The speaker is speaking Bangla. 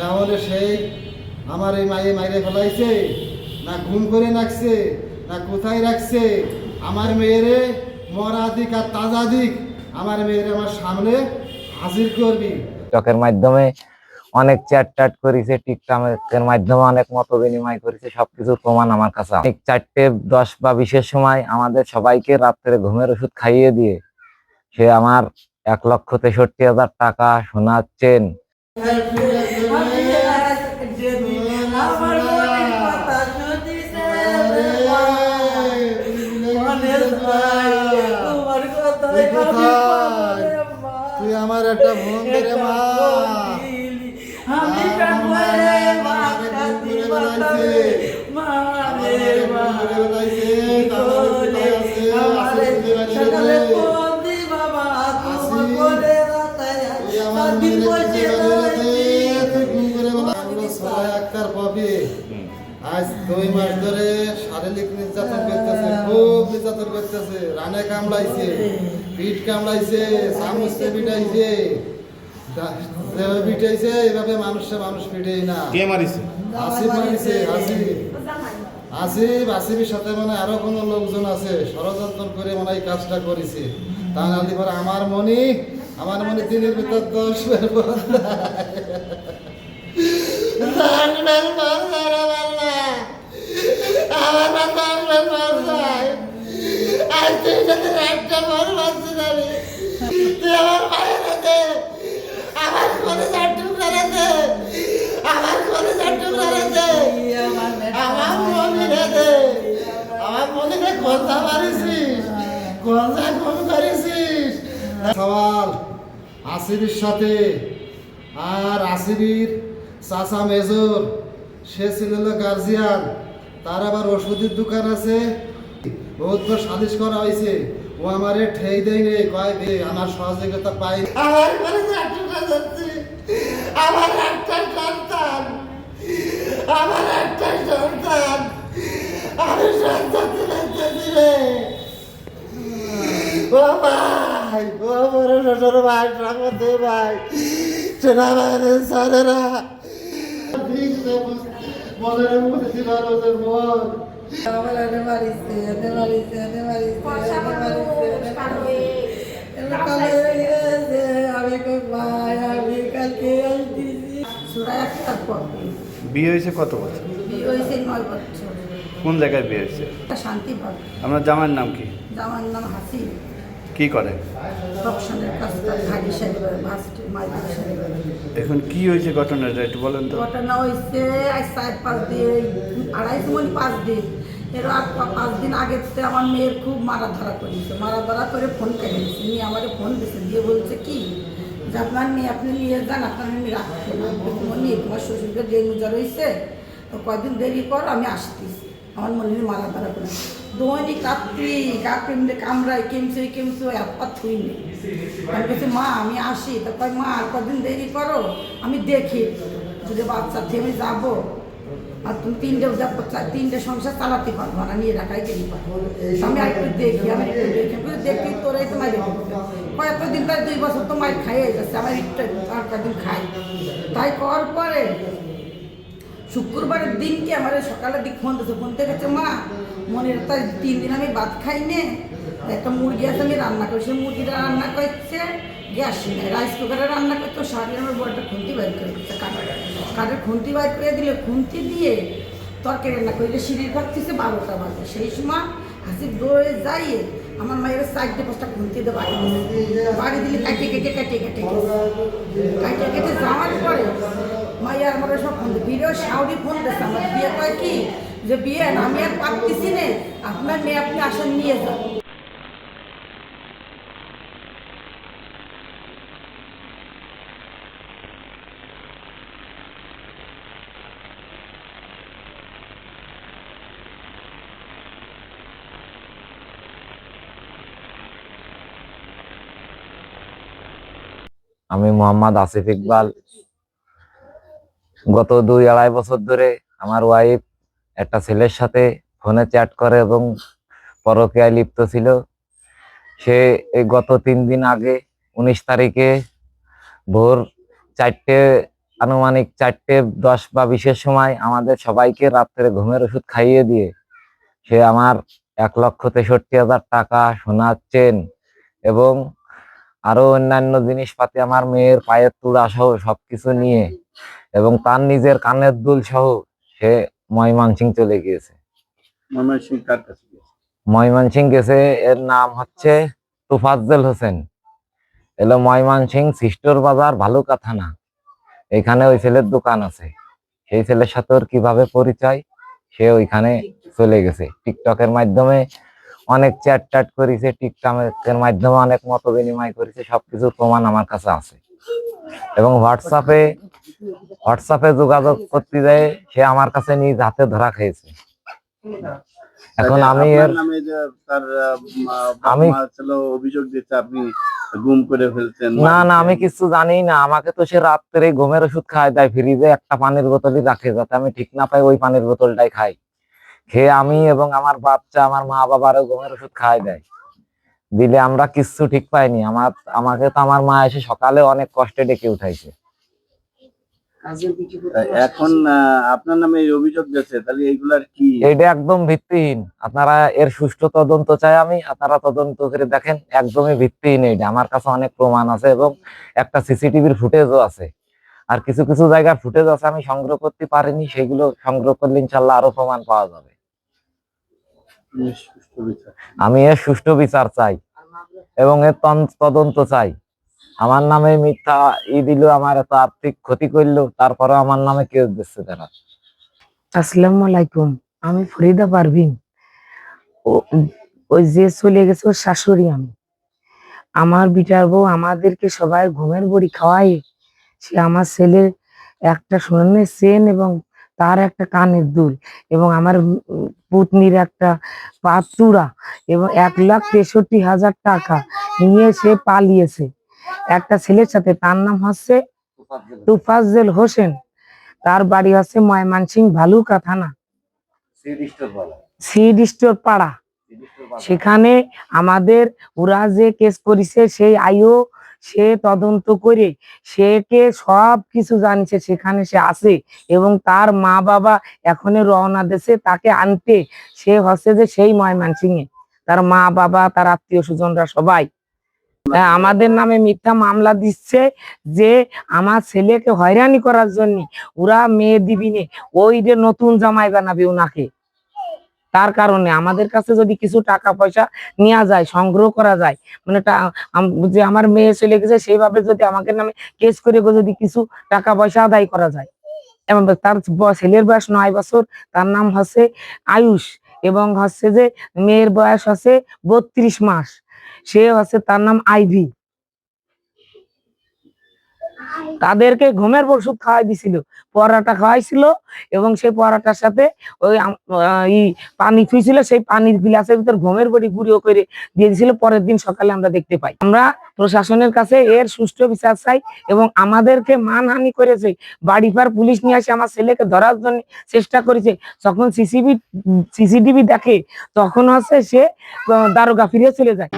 তাহলে সেই আমার এই মায়ে মাইরে ফেলাইছে, না ঘুম করে রাখছে, না কোথায় রাখছে? আমার মেয়েরে মরা দিক আর তাজা দিক আমার মেয়েরে আমার সামনে হাজির করবি। টিকটকের মাধ্যমে অনেক চ্যাট ট্যাট করেছে টিকটকের মাধ্যমে অনেক মত বিনিময় করেছে, সবকিছুর প্রমাণ আমার কাছে। অনেক চারটে দশ বা বিশের সময় আমাদের সবাইকে রাত্রে ঘুমের ওষুধ খাইয়ে দিয়ে সে আমার এক লক্ষ তেষট্টি হাজার টাকা সোনার চেন আমার মনের আজ দুই মাস ধরে শারীরিক নির্যাতন করতেছে খুব নির্যাতন করতেছে রানে কামড়াইছে পিঠ কামড়াইছে চামচে পিটাইছে পিটাইছে এইভাবে মানুষে মানুষ পিটেই না কে মারিছে আসিফ মারিছে আসিফ আসিফ আসিফের সাথে মানে আরও কোনো লোকজন আছে, ষড়যন্ত্র করে মনে এই কাজটা করেছে। তা নাহলে পরে আমার মনি, আমার মনে দিনের ভিতর দশ আমার কথা সওয়াল, আসিফের সাথে। আর আসিফির চাচা মেজর, সে ছিল গার্জিয়ান তার আবার ওষুধের দোকান আছে। বহুত তো সালিশ করা হয়েছে। ও আমারে ঠেই দেয় নেই, কয় আমার সহযোগিতা পাই আমার আমার সন্তান আমার একটা সন্তান আমি সন্তান দিতে দিলে ও ভাই ও বড় শ্বশুর ভাই ঠাকুর ভাই সোনা ভাইরে সরেরা বুঝতে পারো যে মন আমার এনে মারিছে এনে মারিছে এনে মারিছে এনে মারিছে এনে মারিছে এনে কালে গেছে আমি ভাই আমি কালকে বিয়ে হয়েছে কত বছর? বিয়ে হয়েছে নয় বছর। কোন জায়গায় বিয়ে হয়েছে? আপনার জামাইয়ের নাম কি? জামার নাম হাসি কি করে? করে এখন কি হয়েছে ঘটনাটা একটু বলেন তো। ঘটনা হয়েছে চার পাঁচ দিন আড়াইশো মনে পাঁচ দিন। এর পাঁচ দিন আগে থেকে আমার মেয়ের খুব মারা ধরা করেছে। মারা ধরা করে ফোন কেটে দিয়েছে। নিয়ে আমাকে ফোন দিয়েছে দিয়ে বলছে কি যে আপনার মেয়ে আপনি নিয়ে যান আপনার মেয়ে রাখতে না। তোমার নিয়ে তোমার শ্বশুরকে ডেঙ্গু জ্বর হয়েছে তো কয়দিন দেরি কর আমি আসতেছি। আমার মনে মারা ধরা করে দৈনিক রাত্রি গাকে মিলে কামড়ায় কেমছে কেমছে এক পা ছুঁই নেই আমি বলছি মা আমি আসি। তারপর মা আর কদিন দেরি করো আমি দেখি। যদি বাচ্চা থেমে যাব আর তুমি তিনটে তিনটে সংসার চালাতে পারব না নিয়ে ঢাকায় গেলে পারব। আমি একটু দেখি আমি একটু দেখি দেখি তোরাই তো মারি কয়েকদিন তাই দুই বছর তো মাই খাইয়ে যাচ্ছে আমার একটু আর কয়েকদিন খাই। তাই করার পরে শুক্রবারের দিনকে আমার সকালের দিক ফোন দিচ্ছে ফোন থেকে মা মনের তাই তিন দিন আমি ভাত খাই নে। একটা মুরগি আছে, আমি রান্না করি। সেই মুরগিটা রান্না করছে, গ্যাস রাইস কুকারে রান্না করতো সারি আমার বড়টা খুন্তি বাইর করে দিচ্ছে কাঠের কাঠের খুন্তি বাইর করে দিলে খুন্তি দিয়ে তরকারি রান্না করলে সিঁড়ির ঘর থেকে বারোটা বাজে। সেই সময় হাসি দৌড়ে যাইয়ে আমার মায়ের চারটে পাঁচটা খুন্তি দিয়ে বাড়ি বাড়ি দিলে কাটিয়ে কেটে কাটিয়ে কেটে। কাটিয়ে কেটে যাওয়ার পরে মাইয়া আমার সব ফোন বিয়েও শাউরি ফোন দিচ্ছে আমার বিয়ে কয় কি? যে বিয়ে, আমি আর পারতেছি না। আপনার মেয়ে আপনি আসেন নিয়ে যান। আমি মোহাম্মদ আসিফ ইকবাল। গত দুই আড়াই বছর ধরে আমার ওয়াইফ একটা ছেলের সাথে ফোনে চ্যাট করে এবং পরকীয়ায় লিপ্ত ছিল। সে এই গত তিন দিন আগে উনিশ তারিখে ভোর চারটে, আনুমানিক চারটে দশ বা বিশের সময় আমাদের সবাইকে রাত্রে ঘুমের ওষুধ খাইয়ে দিয়ে সে আমার এক লক্ষ তেষট্টি হাজার টাকা সোনার চেন এবং আরও অন্যান্য জিনিসপাতি আমার মেয়ের পায়ের তুড়া সহ কিছু নিয়ে এবং তার নিজের কানের দুল সহ সে ময়মনসিং চলে গিয়েছে। ময়মনসিং কার কাছে গেছে? ময়মনসিং গেছে এর নাম হচ্ছে তুফাজ্জল হোসেন। এলো ময়মনসিং সিস্টোর বাজার ভালুকা থানা এখানে ওই ছেলের দোকান আছে। সেই ছেলের সাথে ওর কীভাবে পরিচয় সে ওইখানে চলে গেছে। টিকটকের মাধ্যমে অনেক চ্যাট ট্যাট করেছে টিকটকের মাধ্যমে অনেক মত বিনিময় করেছে সবকিছুর প্রমাণ আমার কাছে আছে। এবং হোয়াটসঅ্যাপে হোয়াটসঅ্যাপে যোগাযোগ করতে যায় সে আমার কাছে নিজ হাতে ধরা খেয়েছে। এখন আমি এর আমি- অভিযোগ দিচ্ছে আপনি গুম করে ফেলছেন না না আমি। কিছু জানি না। আমাকে তো সে রাত্রে ঘুমের ওষুধ খাওয়ায় দেয় ফ্রিজে একটা পানির বোতলই রাখে যাতে আমি ঠিক না পাই ওই পানির বোতলটাই খাই। খেয়ে আমি এবং আমার বাচ্চা আমার মা বাবারও ঘুমের ওষুধ খাওয়াই দেয়। দিলে আমরা কিচ্ছু ঠিক পাইনি। আমার আমাকে তো আমার মা এসে সকালে অনেক কষ্টে ডেকে উঠাইছে। এখন আপনার নামে এই অভিযোগ গেছে তাহলে এইগুলার কি? এটা একদম ভিত্তিহীন। আপনারা এর সুষ্ঠু তদন্ত চাই আমি আপনারা তদন্ত করে দেখেন একদমই ভিত্তিহীন এটা। আমার কাছে অনেক প্রমাণ আছে এবং একটা সিসিটিভির ফুটেজও আছে। আর কিছু কিছু জায়গার ফুটেজ আছে আমি সংগ্রহ করতে পারিনি সেগুলো সংগ্রহ করলে ইনশাল্লাহ আরও প্রমাণ পাওয়া যাবে। আমি এর সুষ্ঠু বিচার চাই এবং এর তদন্ত চাই। আমার নামে মিথ্যা ই দিল, আমার এত আর্থিক ক্ষতি করল তারপরে আমার নামে কেউ দিচ্ছে তারা আসসালামু আলাইকুম, আমি ফরিদা পারভিন। ওই যে চলে গেছে ওর শাশুড়ি আমি। আমার বিটার বউ আমাদেরকে সবাই ঘুমের বড়ি খাওয়াই সে আমার ছেলের একটা সোনার চেন এবং তার একটা কানের দুল এবং আমার পুতনির একটা পাতুরা এবং এক লাখ তেষট্টি হাজার টাকা নিয়ে সে পালিয়েছে। একটা ছেলের সাথে তার নাম হচ্ছে তুফাজ্জেল হোসেন। তার বাড়ি হচ্ছে ময়মানসিং ভালুকা থানা সিড স্টোর পাড়া। সেখানে আমাদের ওরা যে কেস করেছে সেই আইও সে তদন্ত করে সেকে সব কিছু জানিছে সেখানে সে আছে এবং তার মা বাবা এখনও রওনা দেশে তাকে আনতে। সে হচ্ছে যে সেই ময়মনসিং এ তার মা বাবা তার আত্মীয় স্বজনরা সবাই। হ্যাঁ, আমাদের নামে মিথ্যা মামলা দিচ্ছে যে আমার ছেলেকে হয়রানি করার জন্য। ওরা মেয়ে দিবি নে। ওই যে নতুন জামাই বানাবে ওনাকে। তার কারণে আমাদের কাছে যদি কিছু টাকা পয়সা নেওয়া যায়, সংগ্রহ করা যায় মানে যে আমার মেয়ে চলে গেছে, সেইভাবে যদি আমাকে নামে কেস করে যদি কিছু টাকা পয়সা আদায় করা যায়। এবং তার ছেলের বয়স নয় বছর, তার নাম হচ্ছে আয়ুষ এবং হচ্ছে যে মেয়ের বয়স হচ্ছে বত্রিশ মাস। সে হচ্ছে তার নাম আইভি। তাদেরকে ঘুমের ওষুধ খাওয়াই দিছিল। পরাটা খাওয়াইছিল এবং সেই পরাটার সাথে ওই পানি থুইছিল, সেই পানির গিলাসের ভিতর ঘুমের বড়ি গুঁড়িও করে দিয়ে দিছিল। পরের দিন সকালে আমরা দেখতে পাই। আমরা প্রশাসনের কাছে এর সুষ্ঠু বিচার চাই এবং আমাদেরকে মানহানি করেছে। বাড়িপার পুলিশ নিয়ে আসে আমার ছেলেকে ধরার জন্য চেষ্টা করেছে। যখন সিসিবি, সিসিটিভি দেখে তখন হচ্ছে সে দারোগা ফিরে চলে যায়।